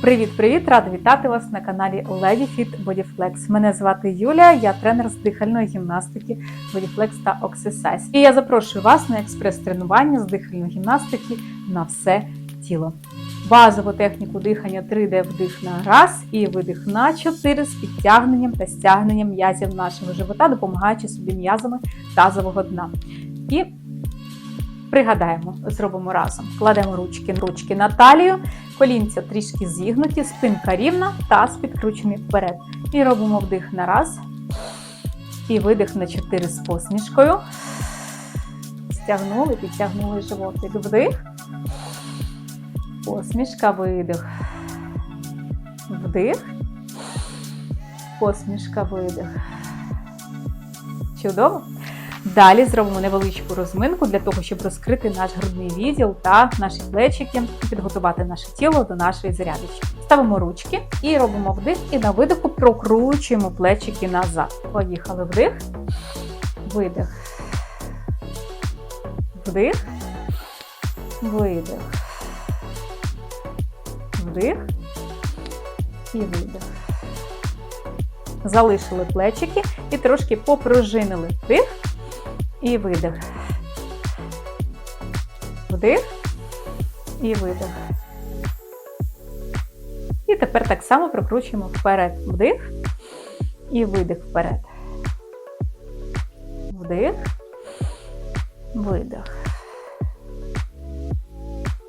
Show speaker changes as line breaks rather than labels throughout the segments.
Привіт-привіт! Рада вітати вас на каналі Lady Fit Bodyflex. Мене звати Юлія, я тренер з дихальної гімнастики Bodyflex та Exercise. І я запрошую вас на експрес-тренування з дихальної гімнастики на все тіло. Базову техніку дихання 3D вдих на раз і видих на 4 з підтягненням та стягненням м'язів нашого живота, допомагаючи собі м'язами тазового дна. І пригадаємо, зробимо разом. Кладемо ручки, ручки на талію, колінця трішки зігнуті, спинка рівна, таз підкручений вперед. І робимо вдих на раз. І видих на 4 з посмішкою. Стягнули, підтягнули животик. Вдих. Посмішка, видих. Вдих. Посмішка, видих. Чудово. Далі зробимо невеличку розминку для того, щоб розкрити наш грудний відділ та наші плечики підготувати наше тіло до нашої зарядочки. Ставимо ручки і робимо вдих, і на видиху прокручуємо плечики назад. Поїхали вдих, видих. Вдих, видих. Вдих і видих. Залишили плечики і трошки попружинили. Вдих і видих. Вдих і видих. І тепер так само прокручуємо вперед. Вдих і видих вперед. Вдих, видих.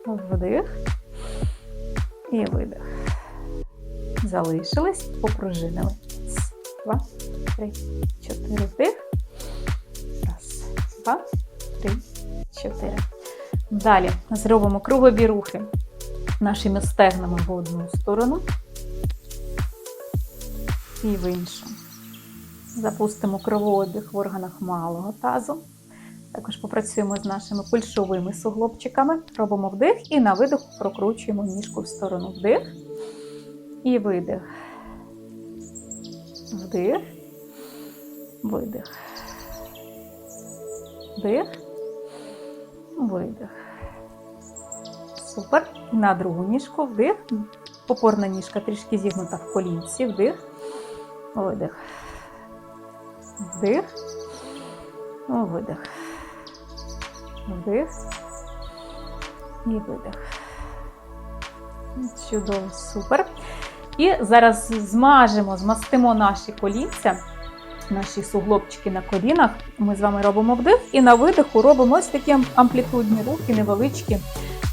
Вдих і видих. Залишились, попружинили. Два, три, чотири. Вдих. Два, три, чотири. Далі зробимо кругові рухи нашими стегнами в одну сторону і в іншу. Запустимо кровообіг в органах малого тазу. Також попрацюємо з нашими пульшовими суглобчиками. Робимо вдих і на видих прокручуємо ніжку в сторону. Вдих і видих. Вдих, видих. Вдих, видих. Супер. На другу ніжку вдих. Опорна ніжка трішки зігнута в колінці. Вдих, видих. Вдих, видих. Вдих і видих. Чудово, супер. І зараз змажемо, змастимо наші колінця, наші суглобчики на колінах. Ми з вами робимо вдих і на видиху робимо ось такі амплітудні рухи, невеличкі.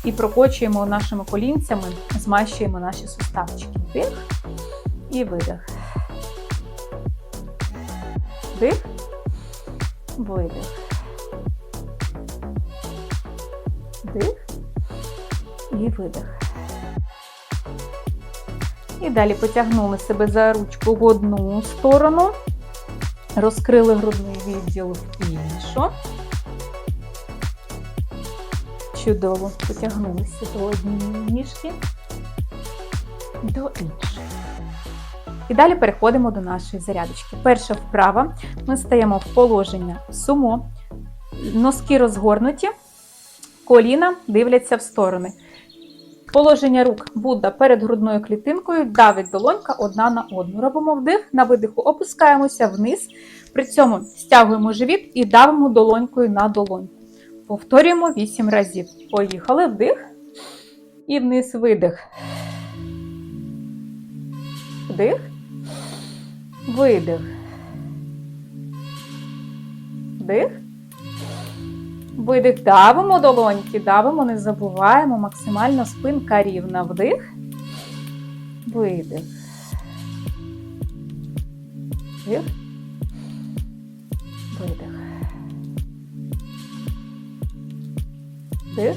І прокочуємо нашими колінцями, змащуємо наші суставчики. Вдих і видих. Вдих, видих. Вдих і видих. І далі потягнули себе за ручку в одну сторону, розкрили грудний відділ іншу. Чудово потягнулися до однієї ніжки, до іншої. І далі переходимо до нашої зарядочки. Перша вправа. Ми стаємо в положення сумо, носки розгорнуті, коліна дивляться в сторони. Положення рук Будда перед грудною клітинкою, давить долонька одна на одну. Робимо вдих, на видиху опускаємося вниз. При цьому стягуємо живіт і давимо долонькою на долоньку. Повторюємо 8 разів. Поїхали вдих і вниз видих. Вдих, видих. Вдих. Видих, давимо долоньки, давимо, не забуваємо, максимально спинка рівна. Вдих, видих. Вдих, видих. Вдих,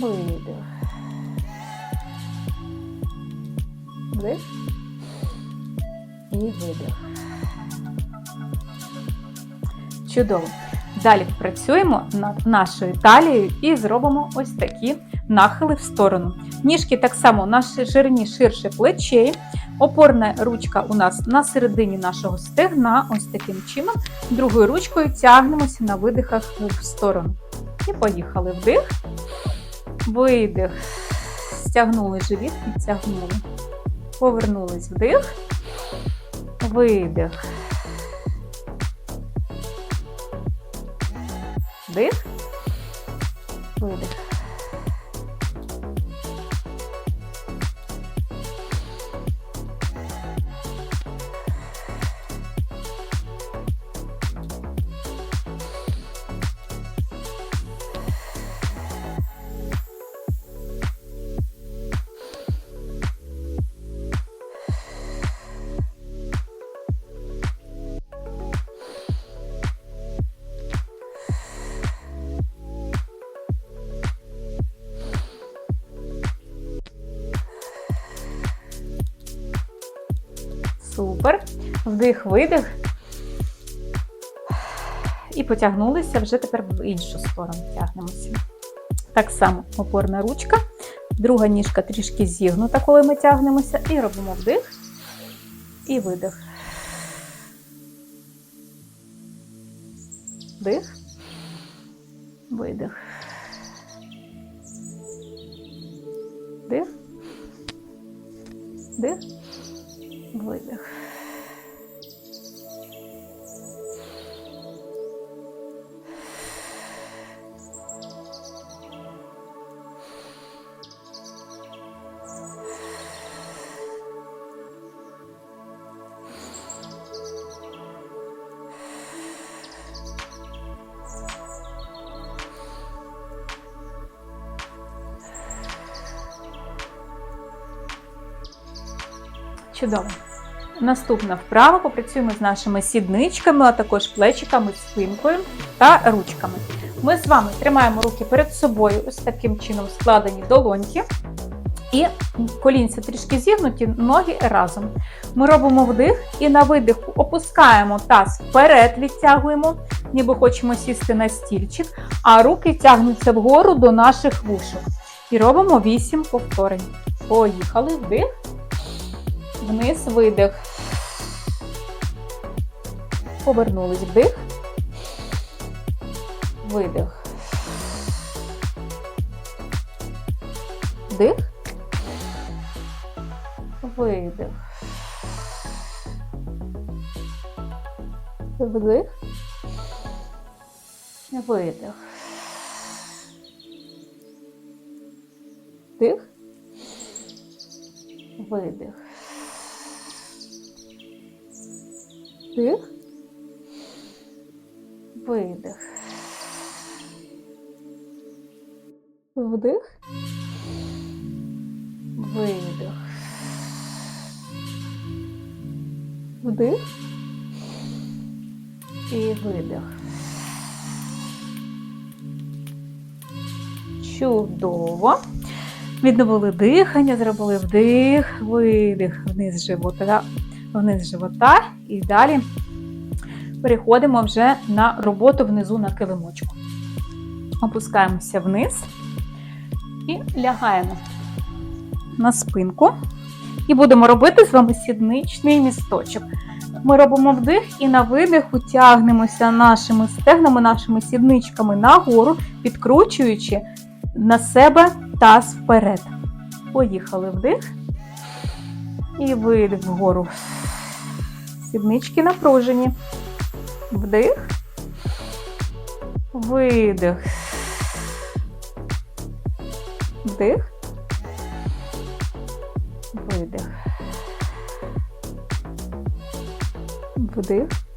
видих. Вдих і видих. Чудово. Далі працюємо над нашою талією і зробимо ось такі нахили в сторону. Ніжки так само на ширині ширше плечей. Опорна ручка у нас на середині нашого стегна, ось таким чином. Другою ручкою тягнемося на видихах в сторону. І поїхали. Вдих, видих. підтягнули живіт, підтягнули. Повернулись вдих, видих. Вдих, видих. Супер. Вдих, видих. І потягнулися вже тепер в іншу сторону тягнемося. Так само опорна ручка. Друга ніжка трішки зігнута, коли ми тягнемося. І робимо вдих і видих. Вдих. Видих. Вдих. Вдих. Видих. Чудово. Наступна вправа попрацюємо з нашими сідничками, а також плечиками, спинкою та ручками. Ми з вами тримаємо руки перед собою, ось таким чином складені долоньки. І колінця трішки зігнуті, ноги разом. Ми робимо вдих і на видиху опускаємо таз вперед, відтягуємо, ніби хочемо сісти на стільчик, а руки тягнуться вгору до наших вушок. І робимо 8 повторень. Поїхали, вдих. Вниз видих. Повернулись вдих. Видих. Вдих. Видих. Вдих. Видих. Вдих. Видих. Вдих. Видих. Вдих. Видих. Вдих. І видих. Чудово. Відновили дихання, зробили вдих, видих, вниз живота, вниз живота. І далі переходимо вже на роботу внизу на килимочку. Опускаємося вниз і лягаємо на спинку. І будемо робити з вами сідничний місточок. Ми робимо вдих і на видиху тягнемося нашими стегнами, нашими сідничками нагору, підкручуючи на себе таз вперед. Поїхали вдих і видих вгору. Сіднички напружені. Вдих, видих. Вдих. Видих. Вдих.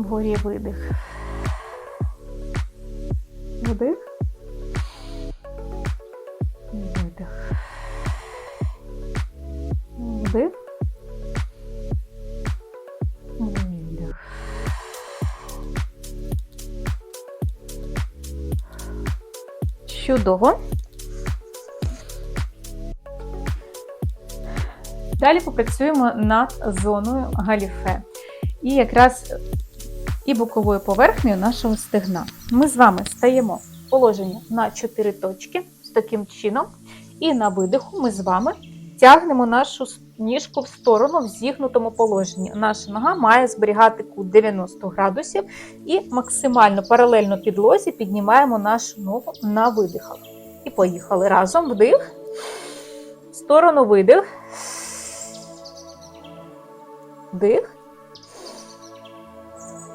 Вгорі видих. Вдих. Видих. Вдих. Чудово. Далі попрацюємо над зоною галіфе. І якраз і боковою поверхнею нашого стегна. Ми з вами стаємо в положення на 4 точки з таким чином. І на видиху ми з вами тягнемо нашу ніжку в сторону в зігнутому положенні. Наша нога має зберігати кут 90 градусів і максимально паралельно підлозі піднімаємо нашу ногу на видихах. І поїхали разом. Вдих, в сторону видих. Вдих,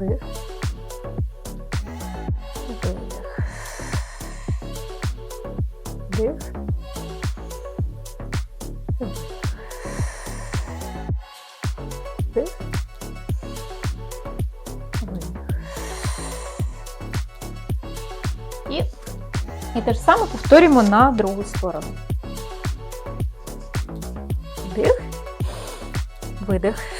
Вдих. Видих. Вдих. Вдих. Видих. І, і те ж саме повторюємо на другу сторону. Вдих. Видих.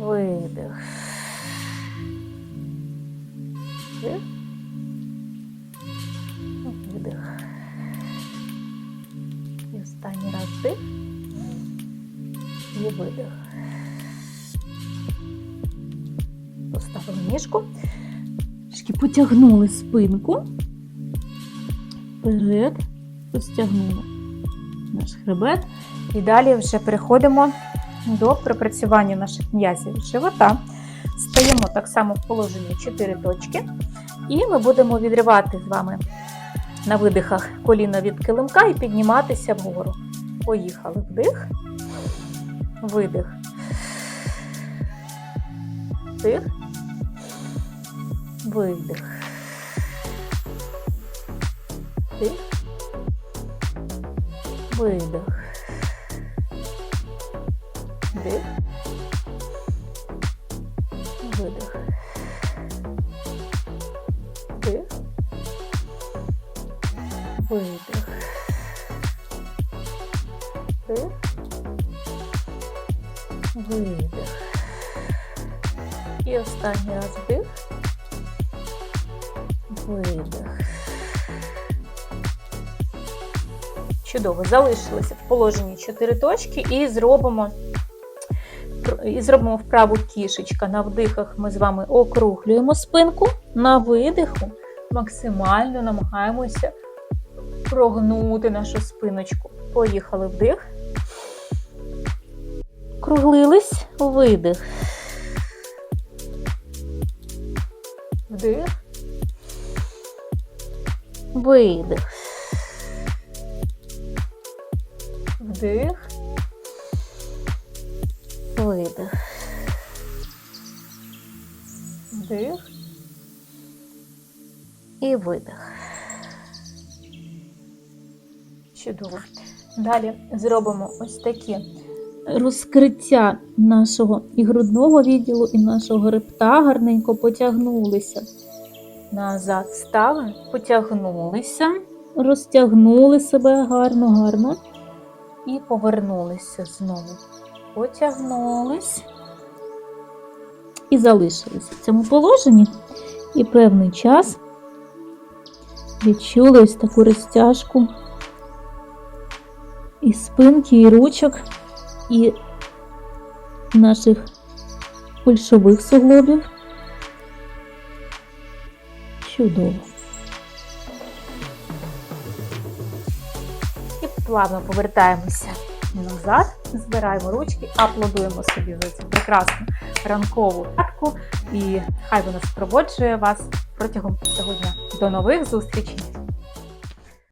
Видих. Вдих. Видих. І останній раз вдих. І видих. Поставили ніжку. Трішки потягнули спинку. Вперед. Розтягнули наш хребет. І далі вже переходимо до припрацювання наших м'язів живота. Стаємо так само в положенні 4 точки. І ми будемо відривати з вами на видихах коліна від килимка і підніматися вгору. Поїхали вдих, видих. Вдих, видих. Вдих, видих. Вдих. Видих. Вдих. Видих. Вдих. Видих. І останній раз вдих. Видих. Чудово. Залишилися в положенні 4 точки і зробимо і зробимо вправу кішечка. На вдихах ми з вами округлюємо спинку, на видиху максимально намагаємося прогнути нашу спиночку. Поїхали вдих. Круглились, видих. Вдих. Видих. Вдих. Видих. Чудово. Далі зробимо ось такі розкриття нашого і грудного відділу, і нашого хребта гарненько потягнулися. Назад стали, потягнулися, розтягнули себе гарно, гарно. І повернулися знову. Потягнулись і залишилися в цьому положенні. І певний час відчули ось таку розтяжку і спинки, і ручок, і наших кульшових суглобів. Чудово. І плавно повертаємося назад, збираємо ручки, аплодуємо собі за цю прекрасну ранкову практику, і хай вона супроводжує вас протягом цього дня. До нових зустрічей!